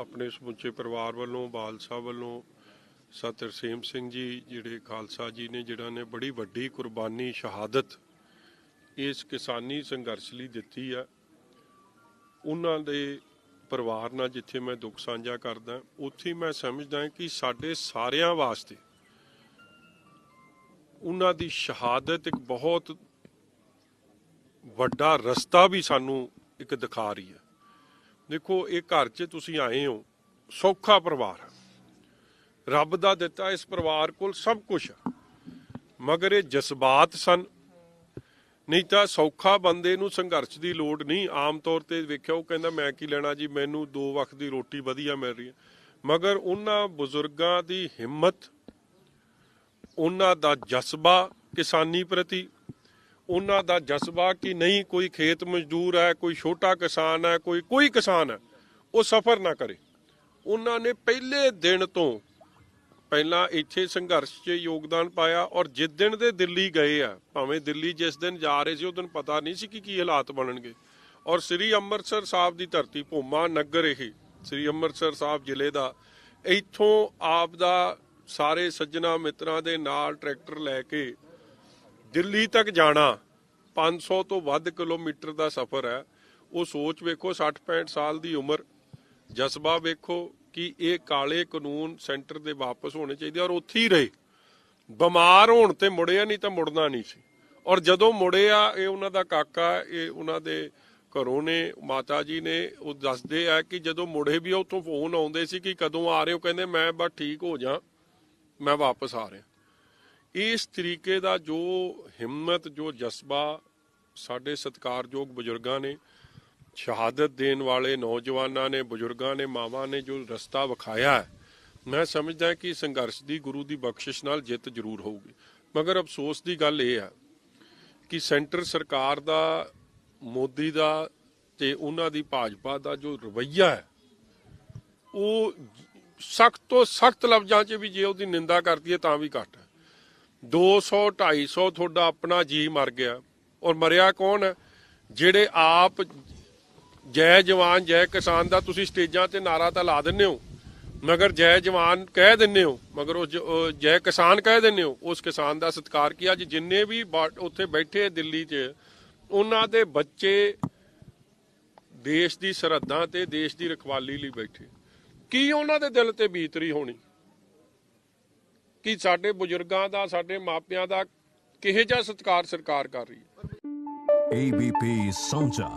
ਆਪਣੇ ਸਮੁੱਚੇ ਪਰਿਵਾਰ ਵੱਲੋਂ, ਬਾਲ ਸਾਹਿਬ ਵੱਲੋਂ, ਸਤਿ ਤਰਸੇਮ ਸਿੰਘ ਜੀ, ਜਿਹੜੇ ਖਾਲਸਾ ਜੀ ਨੇ ਜਿਹੜਾ ਨੇ ਬੜੀ ਵੱਡੀ ਕੁਰਬਾਨੀ, ਸ਼ਹਾਦਤ ਇਸ ਕਿਸਾਨੀ ਸੰਘਰਸ਼ ਲਈ ਦਿੱਤੀ ਆ। ਉਹਨਾਂ ਦੇ ਪਰਿਵਾਰ ਨਾਲ ਜਿੱਥੇ ਮੈਂ ਦੁੱਖ ਸਾਂਝਾ ਕਰਦਾ, ਉੱਥੇ ਮੈਂ ਸਮਝਦਾ ਕਿ ਸਾਡੇ ਸਾਰਿਆਂ ਵਾਸਤੇ ਉਹਨਾਂ ਦੀ ਸ਼ਹਾਦਤ ਇੱਕ ਬਹੁਤ ਵੱਡਾ ਰਸਤਾ ਵੀ ਸਾਨੂੰ ਇੱਕ ਦਿਖਾ ਰਹੀ ਹੈ ਦੇਖੋ, ਇਹ ਘਰ 'ਚ ਤੁਸੀਂ ਆਏ ਹੋ, ਸੌਖਾ ਪਰਿਵਾਰ ਰੱਬ ਦਾ ਦਿੱਤਾ ਇਸ ਪਰਿਵਾਰ ਕੋਲ ਸਭ ਕੁਝ ਮਗਰ ਇਹ ਜਜ਼ਬਾਤ ਸਨ। ਨਹੀਂ ਤਾਂ ਸੌਖਾ ਬੰਦੇ ਨੂੰ ਸੰਘਰਸ਼ ਦੀ ਲੋੜ ਨਹੀਂ। ਆਮ ਤੌਰ ਤੇ ਵੇਖਿਆ, ਉਹ ਕਹਿੰਦਾ, ਮੈਂ ਕੀ ਲੈਣਾ ਜੀ? ਮੈਨੂੰ ਦੋ ਵਕਤ ਦੀ ਰੋਟੀ ਵਧੀਆ ਮਿਲ ਰਹੀ ਹੈ। ਮਗਰ ਉਹਨਾਂ ਬਜ਼ੁਰਗਾਂ ਦੀ ਹਿੰਮਤ, ਉਹਨਾਂ ਦਾ ਜਜ਼ਬਾ ਕਿਸਾਨੀ ਪ੍ਰਤੀ ਉਹਨਾਂ ਦਾ ਜਜ਼ਬਾ ਕਿ ਨਹੀਂ, ਕੋਈ ਖੇਤ ਮਜ਼ਦੂਰ ਹੈ, ਕੋਈ ਛੋਟਾ ਕਿਸਾਨ ਹੈ, ਕੋਈ ਕੋਈ ਕਿਸਾਨ ਹੈ, ਉਹ ਸਫਰ ਨਾ ਕਰੇ। ਉਹਨਾਂ ਨੇ ਪਹਿਲੇ ਦਿਨ ਤੋਂ ਪਹਿਲਾਂ ਇੱਥੇ ਸੰਘਰਸ਼ 'ਚ ਯੋਗਦਾਨ ਪਾਇਆ ਔਰ ਜਿਸ ਦਿਨ ਦੇ ਦਿੱਲੀ ਗਏ ਆ, ਭਾਵੇਂ ਦਿੱਲੀ ਜਿਸ ਦਿਨ ਜਾ ਰਹੇ ਸੀ ਉਹ ਦਿਨ ਪਤਾ ਨਹੀਂ ਸੀ ਕਿ ਕੀ ਹਾਲਾਤ ਬਣਨਗੇ। ਔਰ ਸ੍ਰੀ ਅੰਮ੍ਰਿਤਸਰ ਸਾਹਿਬ ਦੀ ਧਰਤੀ ਭੂਮਾ ਨਗਰ ਇਹ, ਸ੍ਰੀ ਅੰਮ੍ਰਿਤਸਰ ਸਾਹਿਬ ਜ਼ਿਲ੍ਹੇ ਦਾ, ਇੱਥੋਂ ਆਪ ਦਾ ਸਾਰੇ ਸੱਜਣਾ ਮਿੱਤਰਾਂ ਦੇ ਨਾਲ ਟਰੈਕਟਰ ਲੈ ਕੇ ਦਿੱਲੀ ਤੱਕ ਜਾਣਾ 500 ਤੋਂ ਵੱਧ ਕਿਲੋਮੀਟਰ ਦਾ ਸਫ਼ਰ ਹੈ। ਉਹ ਸੋਚ ਵੇਖੋ 60 65 ਸਾਲ ਦੀ ਉਮਰ। ਜਜ਼ਬਾ ਵੇਖੋ ਕਿ ਇਹ ਕਾਲੇ ਕਾਨੂੰਨ ਸੈਂਟਰ ਦੇ ਵਾਪਸ ਹੋਣੇ ਚਾਹੀਦੇ ਔਰ ਉੱਥੇ ਹੀ ਰਹੇ। ਬਿਮਾਰ ਹੋਣ ਤੇ ਮੁੜਿਆ ਨਹੀਂ ਤਾਂ ਮੁੜਨਾ ਨਹੀਂ ਸੀ। ਔਰ ਜਦੋਂ ਮੁੜਿਆ, ਇਹ ਉਹਨਾਂ ਦਾ ਕਾਕਾ, ਇਹ ਉਹਨਾਂ ਦੇ ਘਰੋਂ ਨੇ, ਮਾਤਾ ਜੀ ਨੇ, ਉਹ ਦੱਸਦੇ ਆ ਕਿ ਜਦੋਂ ਮੁੜੇ ਵੀ ਉੱਥੋਂ ਫੋਨ ਆਉਂਦੇ ਸੀ ਕਿ ਕਦੋਂ ਆ ਰਹੇ ਹੋ? ਕਹਿੰਦੇ, ਮੈਂ ਬਸ ਠੀਕ ਹੋ ਜਾ, ਮੈਂ ਵਾਪਸ ਆ ਰਿਹਾ। ਇਸ ਤਰੀਕੇ ਦਾ ਜੋ ਹਿੰਮਤ, ਜੋ ਜਜ਼ਬਾ ਸਾਡੇ ਸਤਿਕਾਰਯੋਗ ਬਜ਼ੁਰਗਾਂ ਨੇ, ਸ਼ਹਾਦਤ ਦੇਣ ਵਾਲੇ ਨੌਜਵਾਨਾਂ ਨੇ, ਬਜ਼ੁਰਗਾਂ ਨੇ, ਮਾਵਾਂ ਨੇ ਜੋ ਰਸਤਾ ਵਿਖਾਇਆ ਹੈ, ਮੈਂ ਸਮਝਦਾ ਕਿ ਸੰਘਰਸ਼ ਦੀ ਗੁਰੂ ਦੀ ਬਖਸ਼ਿਸ਼ ਨਾਲ ਜਿੱਤ ਜ਼ਰੂਰ ਹੋਊਗੀ। ਮਗਰ ਅਫਸੋਸ ਦੀ ਗੱਲ ਇਹ ਹੈ ਕਿ ਸੈਂਟਰ ਸਰਕਾਰ ਦਾ, ਮੋਦੀ ਦਾ ਤੇ ਉਹਨਾਂ ਦੀ ਭਾਜਪਾ ਦਾ ਜੋ ਰਵੱਈਆ ਹੈ, ਉਹ ਸਖਤ ਤੋਂ ਸਖਤ ਲਫ਼ਜ਼ਾਂ 'ਚ ਵੀ ਜੇ ਉਹਦੀ ਨਿੰਦਾ ਕਰਦੀ ਹੈ ਤਾਂ ਵੀ ਘੱਟ। 200 250 ਤੁਹਾਡਾ ਆਪਣਾ ਜੀ ਮਰ ਗਿਆ। ਔਰ ਮਰਿਆ ਕੌਣ ਜਿਹੜੇ ਆਪ ਜੈ ਜਵਾਨ, ਜੈ ਕਿਸਾਨ ਦਾ ਤੁਸੀਂ ਸਟੇਜਾਂ ਤੇ ਨਾਰਾ ਤਾਂ ਲਾ ਦਿੰਦੇ ਹੋ, ਮਗਰ ਜੈ ਜਵਾਨ ਕਹਿ ਦਿੰਦੇ ਹੋ, ਮਗਰ ਉਹ ਜੈ ਕਿਸਾਨ ਕਹਿ ਦਿੰਦੇ ਹੋ, ਉਸ ਕਿਸਾਨ ਦਾ ਸਤਿਕਾਰ ਕੀ ਅੱਜ ਜਿੰਨੇ ਵੀ ਉੱਥੇ ਬੈਠੇ ਦਿੱਲੀ 'ਚ, ਉਹਨਾਂ ਦੇ ਬੱਚੇ ਦੇਸ਼ ਦੀ ਸਰਹੱਦਾਂ ਤੇ ਦੇਸ਼ ਦੀ ਰਖਵਾਲੀ ਲਈ ਬੈਠੇ। ਕੀ ਉਹਨਾਂ ਦੇ ਦਿਲ ਤੇ ਬੀਤਰੀ ਹੋਣੀ? ਕਿ ਸਾਡੇ ਬਜ਼ੁਰਗਾਂ ਦਾ ਸਾਡੇ ਮਾਪਿਆਂ ਦਾ ਕਿਹੋ ਜਿਹਾ ਸਤਿਕਾਰ ਸਰਕਾਰ ਕਰ ਰਹੀ ਹੈ ABP Sonja,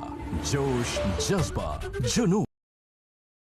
Josh Jazba, Junu.